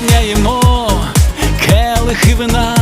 наповняємо келихи вина.